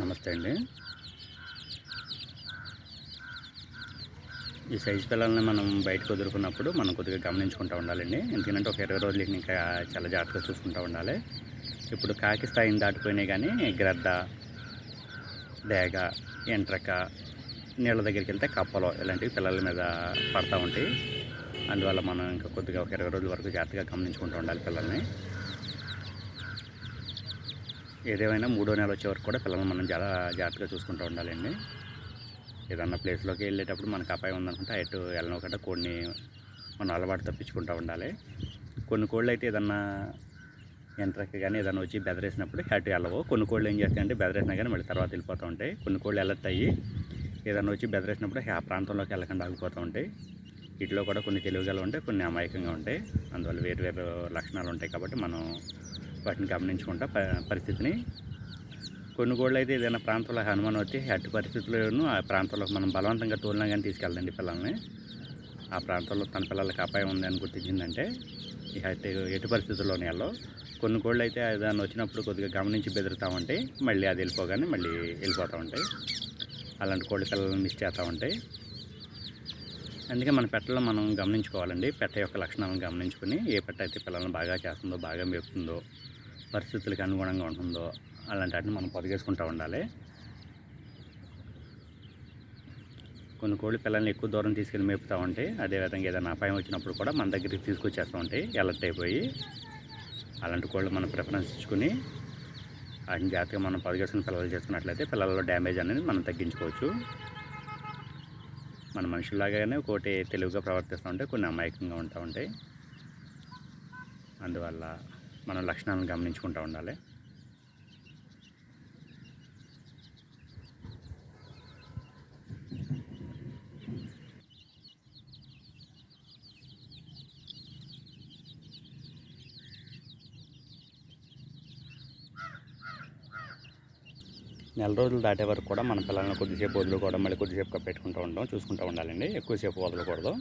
నమస్తే అండి. ఈ సైజ్ పిల్లల్ని మనం బయటకు వదులుకున్నప్పుడు మనం కొద్దిగా గమనించుకుంటూ ఉండాలండి. ఎందుకంటే ఒక ఇరవై రోజులకి ఇంకా చాలా జాగ్రత్తగా చూసుకుంటూ ఉండాలి. ఇప్పుడు కాకి స్థాయిని దాటిపోయినాయి కానీ గ్రద్ద డేగ ఎంట్రక నీళ్ళ దగ్గరికి వెళ్తే కప్పలు ఇలాంటివి పిల్లల మీద పడతా ఉంటాయి. అందువల్ల మనం ఇంకా కొద్దిగా ఒక ఇరవై రోజుల వరకు జాగ్రత్తగా గమనించుకుంటూ ఉండాలి పిల్లల్ని. ఏదేమైనా మూడో నెల వచ్చే వరకు కూడా పిల్లల్ని మనం చాలా జాగ్రత్తగా చూసుకుంటూ ఉండాలండి. ఏదన్నా ప్లేస్లోకి వెళ్ళేటప్పుడు మనకు అపాయం ఉందనుకుంటే అటు వెళ్ళనొకట కొన్ని మనం అలవాటు తప్పించుకుంటూ ఉండాలి. కొన్ని కోళ్ళు అయితే ఏదన్నా ఎంట్రక్ కానీ ఏదైనా వచ్చి బెదరేసినప్పుడు అటు వెళ్ళవు. కొన్ని కోళ్ళు ఏం చేస్తాయంటే బెదరేసినా కానీ మళ్ళీ తర్వాత వెళ్ళిపోతూ ఉంటాయి. కొన్ని కోళ్ళు ఎలర్ట్ అయ్యి ఏదైనా వచ్చి బెదరేసినప్పుడు ఆ ప్రాంతంలోకి వెళ్ళకుండా ఆగిపోతూ ఉంటాయి. వీటిలో కూడా కొన్ని తెలివిగలు ఉంటాయి కొన్ని అమాయకంగా ఉంటాయి. అందువల్ల వేరు వేరు లక్షణాలు ఉంటాయి కాబట్టి మనం వాటిని గమనించుకుంటా పరిస్థితిని. కొన్ని కోళ్ళు అయితే ఏదైనా ప్రాంతంలో హనుమాన్ వచ్చి అట్టి పరిస్థితుల్లోనూ ఆ ప్రాంతంలో మనం బలవంతంగా తోలినా కానీ తీసుకెళ్ళండి పిల్లల్ని. ఆ ప్రాంతంలో తన పిల్లలకి అపాయం ఉందని గుర్తించిందంటే అయితే ఎటు పరిస్థితుల్లోనే వెళ్ళవు కొన్ని కోళ్ళు అయితే దాన్ని వచ్చినప్పుడు కొద్దిగా గమనించి బెదురుతూ ఉంటాయి మళ్ళీ అది వెళ్ళిపోగానే మళ్ళీ వెళ్ళిపోతూ ఉంటాయి. అలాంటి కోళ్ళ పిల్లలను మిస్ చేస్తూ ఉంటాయి. అందుకే మన పెట్టలో మనం గమనించుకోవాలండి. పెట్ట యొక్క లక్షణాలను గమనించుకుని ఏ పెట్ట అయితే పిల్లల్ని బాగా చేస్తుందో బాగా మేపుతుందో పరిస్థితులకు అనుగుణంగా ఉంటుందో అలాంటి వాటిని మనం పొదిగేసుకుంటూ ఉండాలి. కొన్ని కోళ్ళు పిల్లల్ని ఎక్కువ దూరం తీసుకెళ్ళి మేపుతూ ఉంటాయి అదేవిధంగా ఏదైనా అపాయం వచ్చినప్పుడు కూడా మన దగ్గరికి తీసుకొచ్చేస్తూ ఉంటాయి ఎలర్ట్ అయిపోయి అలాంటి కోళ్ళు మనం ప్రిఫరెన్స్ ఇచ్చుకుని వాటిని జాగ్రత్తగా మనం పొదిగేసుకుని పిల్లలు చేసుకున్నట్లయితే పిల్లల్లో డ్యామేజ్ అనేది మనం తగ్గించుకోవచ్చు. మన మనుషుల్లాగానే ఒకటి తెలివిగా ప్రవర్తిస్తూ ఉంటాయి కొన్ని అమాయకంగా ఉంటూ ఉంటాయి. అందువల్ల మనం లక్షణాలను గమనించుకుంటూ ఉండాలి. నెల రోజులు దాటే వరకు కూడా మన పిల్లలను కొద్దిసేపు వదులుకోవడం మళ్ళీ కొద్దిసేపు పెట్టుకుంటూ ఉండడం చూసుకుంటూ ఉండాలండి. ఎక్కువసేపు వదలకూడదు.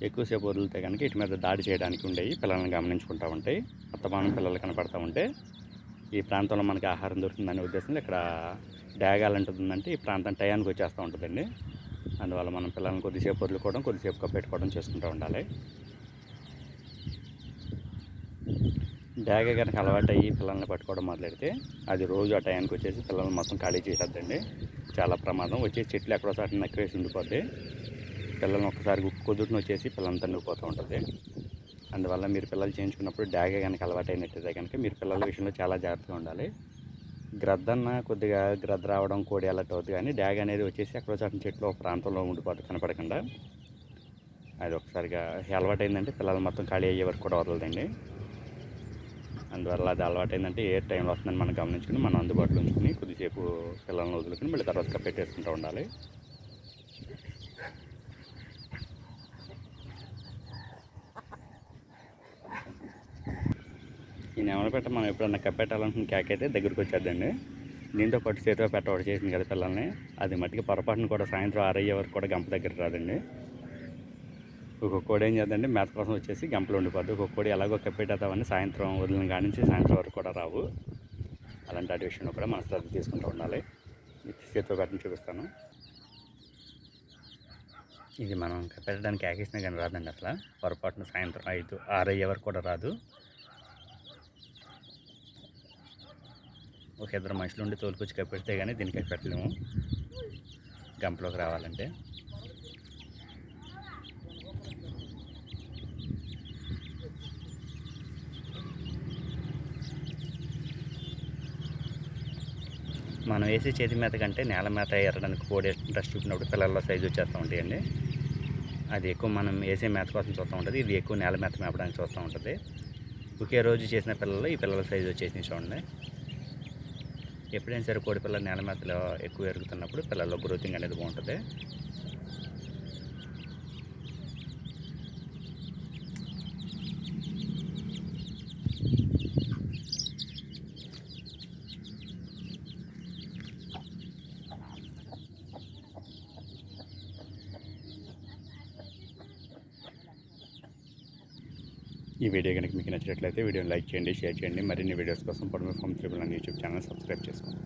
ఎక్కువసేపు వదిలితే కనుక ఇటు మీద దాడి చేయడానికి ఉండేవి పిల్లల్ని గమనించుకుంటూ ఉంటాయి. అత్తమానం పిల్లలు కనపడతా ఉంటే ఈ ప్రాంతంలో మనకి ఆహారం దొరుకుతుందనే ఉద్దేశంలో ఇక్కడ డ్యాగాలు ఉంటుందంటే ఈ ప్రాంతం టయానికి వచ్చేస్తూ ఉంటుందండి. అందువల్ల మనం పిల్లల్ని కొద్దిసేపు వదులుకోవడం కొద్దిసేపు కప్పెట్టుకోవడం చేసుకుంటూ ఉండాలి. డ్యాగ కనుక అలవాటు అయ్యి పిల్లల్ని పట్టుకోవడం మొదలెడితే అది రోజు ఆ టయానికి వచ్చేసి పిల్లల్ని మొత్తం ఖాళీ చేసేద్దండి. చాలా ప్రమాదం. వచ్చేసి చెట్లు ఎక్కడోసారి నక్కేసి ఉండిపోద్ది. పిల్లల్ని ఒక్కసారి కుదురుని వచ్చేసి పిల్లలంతా ఉండిపోతూ ఉంటుంది. అందువల్ల మీరు పిల్లలు చేయించుకున్నప్పుడు డాగే కనుక అలవాటు అయినట్టయితే కనుక మీరు పిల్లల విషయంలో చాలా జాగ్రత్తగా ఉండాలి. గ్రద్దన్న కొద్దిగా గ్రద్ద రావడం కోడి అలర్ట్ అవుతుంది కానీ డ్యాగ్ అనేది వచ్చేసి అక్కడ చాటిన చెట్లు ఒక ప్రాంతంలో ఉండిపోతుంది కనపడకుండా. అది ఒకసారిగా అలవాటైందంటే పిల్లలు మొత్తం ఖాళీ అయ్యే వరకు కూడా వదలదండి. అందువల్ల అది అలవాటైందంటే ఏ టైంలో వస్తుందని మనం గమనించుకుని మనం అందుబాటులో ఉంచుకుని కొద్దిసేపు పిల్లల్ని వదులుకుని మళ్ళీ తర్వాత పెట్టేసుకుంటూ ఉండాలి. ఈ నెమల పెట్ట మనం ఎప్పుడన్నా కప్పెట్టాలనుకున్న కేక్ అయితే దగ్గరికి వచ్చేద్దండి. దీంతో పాటు చేతిలో పెట్ట ఒకటి చేసింది కదా పిల్లల్ని. అది మట్టికి పొరపాటును కూడా సాయంత్రం ఆరయ్యే వరకు కూడా గంప దగ్గర రాదండి. ఒక్కొక్క కోడి ఏం చేద్దండి మేత కోసం వచ్చేసి గంపలు ఉండిపోద్ది. ఒక్కొక్క కోడి ఎలాగో కప్పెట్టేద్దామని సాయంత్రం వదిలిన కాడి నుంచి సాయంత్రం వరకు కూడా రావు. అలాంటి వాటి విషయంలో కూడా మన శ్రద్ధ తీసుకుంటూ ఉండాలి. మీకు చేతితో పెట్టని చూపిస్తాను. ఇది మనం పెట్టడానికి యాకేసినా కానీ రాదండి అసలు. పొరపాటున సాయంత్రం ఐదు ఆరు అయ్యే వరకు కూడా రాదు. ఒక ఇద్దరు మనుషులు ఉండి తోలుకొచ్చి కప్పెడితే కానీ దీనికి కప్పెట్టలేము గంపలోకి రావాలంటే. మనం వేసే చేతి మేత కంటే నేల మేత ఎరడానికి కోడి ఇంట్రెస్ట్ చూపినప్పుడు పిల్లల్లో సైజు వచ్చేస్తూ ఉంటాయండి. అది ఎక్కువ మనం వేసే మేత కోసం చూస్తూ ఉంటుంది. ఇది ఎక్కువ నేల మేత మేపడానికి చూస్తూ ఉంటుంది. ఒకే రోజు చేసిన పిల్లలు ఈ పిల్లల సైజు వచ్చేసి చూడండి. ఎప్పుడైనా సరే కోడి పిల్లలు నేల మేతలో ఎక్కువ ఎరుగుతున్నప్పుడు పిల్లల్లో గ్రోతింగ్ అనేది బాగుంటుంది. ఈ వీడియో కనుక మీకు నచ్చినట్లయితే వీడియోని లైక్ చేయండి షేర్ చేయండి. మరిన్ని వీడియోస్ కోసం పొడమి ఫామ్ త్రిబుల్ అని యూట్యూబ్ ఛానల్ సబ్స్క్రైబ్ చేసుకోండి.